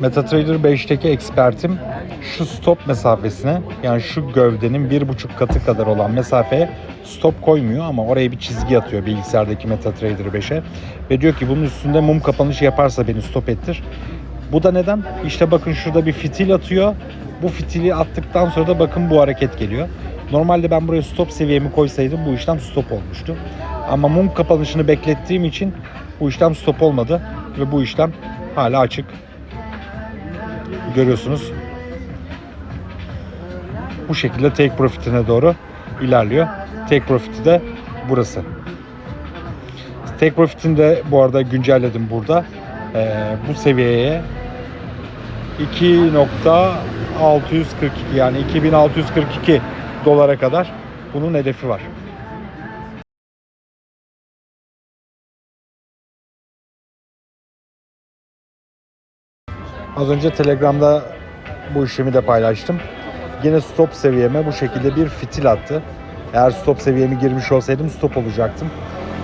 MetaTrader 5'teki ekspertim şu stop mesafesine yani şu gövdenin bir buçuk katı kadar olan mesafeye stop koymuyor ama oraya bir çizgi atıyor bilgisayardaki MetaTrader 5'e ve diyor ki bunun üstünde mum kapanışı yaparsa beni stop ettir. Bu da neden? İşte bakın şurada bir fitil atıyor. Bu fitili attıktan sonra da bakın bu hareket geliyor. Normalde ben buraya stop seviyemi koysaydım bu işlem stop olmuştu. Ama mum kapanışını beklettiğim için bu işlem stop olmadı ve bu işlem hala açık. Görüyorsunuz. Bu şekilde take profit'ine doğru ilerliyor. Take profit'i de burası. Take profit'ini de bu arada güncelledim burada. Ee, bu seviyeye 2.642 yani 2642 dolara kadar bunun hedefi var. Az önce Telegram'da bu işlemi de paylaştım. Yine stop seviyeme bu şekilde bir fitil attı. Eğer stop seviyemi girmiş olsaydım stop olacaktım.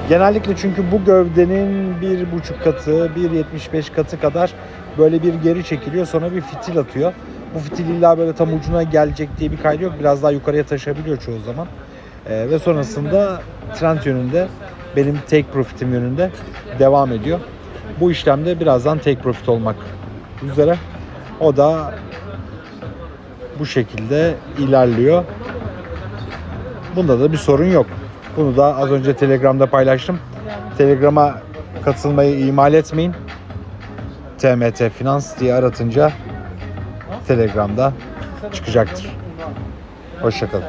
Genellikle çünkü bu gövdenin bir buçuk katı, 1.75 katı kadar böyle bir geri çekiliyor sonra bir fitil atıyor. Bu fitil illa böyle tam ucuna gelecek diye bir kaydı yok. Biraz daha yukarıya taşabiliyor çoğu zaman. Ee, ve sonrasında trend yönünde benim take profit'im yönünde devam ediyor. Bu işlemde birazdan take profit olmak üzere. O da bu şekilde ilerliyor. Bunda da bir sorun yok. Bunu da az önce Telegram'da paylaştım. Telegram'a katılmayı ihmal etmeyin. TMT Finans diye aratınca Telegram'da çıkacaktır. Hoşçakalın.